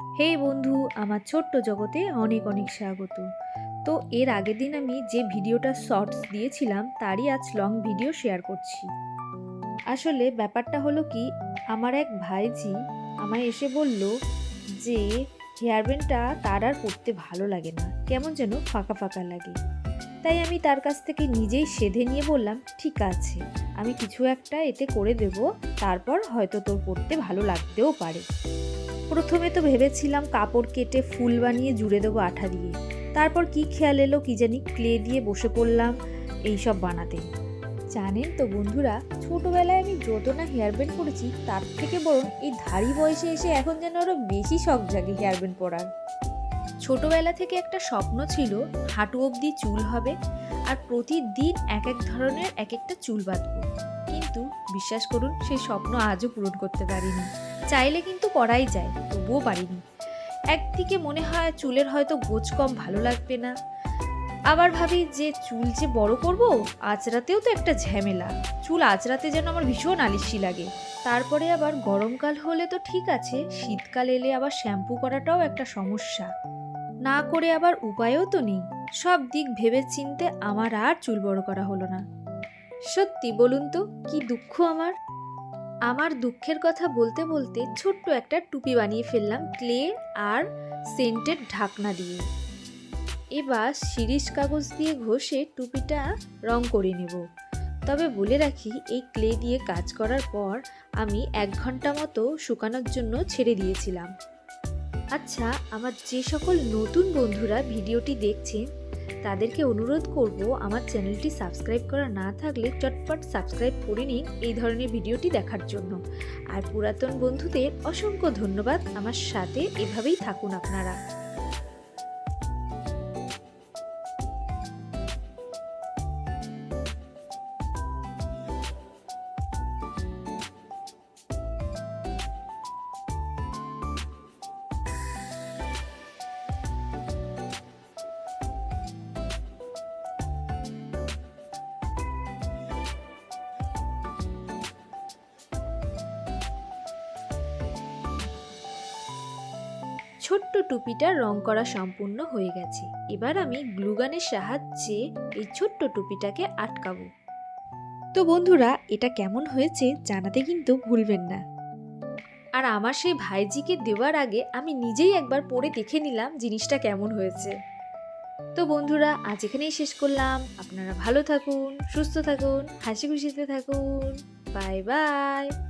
হে বন্ধু, আমার ছোট্ট জগতে অনেক অনেক স্বাগত। তো এর আগের দিন আমি যে ভিডিওটা শর্টস দিয়েছিলাম, তারই আজ লং ভিডিও শেয়ার করছি। আসলে ব্যাপারটা হলো কি, আমার এক ভাইজি আমায় এসে বলল যে, হেয়ার ব্যান্ডটা তার আর পরতে ভালো লাগে না, কেমন যেন ফাঁকা ফাঁকা লাগে। তাই আমি তার কাছ থেকে নিজেই সেধে নিয়ে বললাম, ঠিক আছে, আমি কিছু একটা এতে করে দেব, তারপর হয়তো তোর পড়তে ভালো লাগতেও পারে। প্রথমে তো ভেবেছিলাম কাপড় কেটে ফুল বানিয়ে জুড়ে দেবো আঠা দিয়ে। তারপর কি খেয়াল এলো কি জানি ক্লে দিয়ে বসে পড়লাম এইসব বানাতে। জানেন তো বন্ধুরা, ছোটোবেলায় আমি যত না হেয়ার ব্যান্ড করেছি তার থেকে বরং এই ধাড়ি বয়সে এসে এখন যেন আরও বেশি শখ জাগে হেয়ার ব্যান্ড পরার। ছোটোবেলা থেকে একটা স্বপ্ন ছিল, হাঁটু অবধি চুল হবে আর প্রতিদিন এক এক ধরনের এক একটা চুল বাঁধবো। কিন্তু, বিশ্বাস করুন, সেই স্বপ্ন আজও পূরণ করতে পারিনি। চাইলে কিন্তু করাই যায়, তবুও পারিনি। একদিকে মনে হয় চুলের হয়তো গোছ কম ভালো লাগবে না। আবার ভাবি, যে চুল যে বড় করব আঁচড়াতেও তো একটা ঝামেলা। চুল আঁচড়াতে যেন আমার ভীষণ আলিস্যি লাগে। তারপরে আবার গরমকাল হলে তো ঠিক আছে, শীতকাল এলে আবার শ্যাম্পু করাটাও একটা সমস্যা। না করে আবার উপায়ও তো নেই। সব দিক ভেবে চিনতে আমার আর চুল বড় করা হলো না। সত্যি বলুন তো, কি দুঃখ আমার? আমার দুঃখের কথা বলতে বলতে ছোট্ট একটা টুপি বানিয়ে ফেললাম ক্লে আর সেন্টেড ঢাকনা দিয়ে। এবার শিরিষ কাগজ দিয়ে ঘষে টুপিটা রং করে নেব। তবে বলে রাখি, এই ক্লে দিয়ে কাজ করার পর আমি এক ঘণ্টা মতো শুকানোর জন্য ছেড়ে দিয়েছিলাম। আচ্ছা আমার যে সকল নতুন বন্ধুরা ভিডিওটি দেখছেন তাদেরকে অনুরোধ করব আমার চ্যানেলটি সাবস্ক্রাইব করা না থাকলে চটপট সাবস্ক্রাইব করে নিন এই ধরনের ভিডিওটি দেখার জন্য। আর পুরাতন বন্ধুদের অসংখ্য ধন্যবাদ। আমার সাথে এভাবেই থাকুন আপনারা। ছোট্ট টুপিটা রং করা সম্পূর্ণ হয়ে গেছে। এবার আমি গ্লুগানের সাহায্যে এই ছোট্ট টুপিটাকে আটকাবো। তো বন্ধুরা, এটা কেমন হয়েছে জানাতে কিন্তু ভুলবেন না। আর আমার সেই ভাইজিকে দেওয়ার আগে আমি নিজেই একবার পরে দেখে নিলাম জিনিসটা কেমন হয়েছে। তো বন্ধুরা, আজ এখানেই শেষ করলাম। আপনারা ভালো থাকুন, সুস্থ থাকুন, হাসি খুশিতে থাকুন। Bye bye.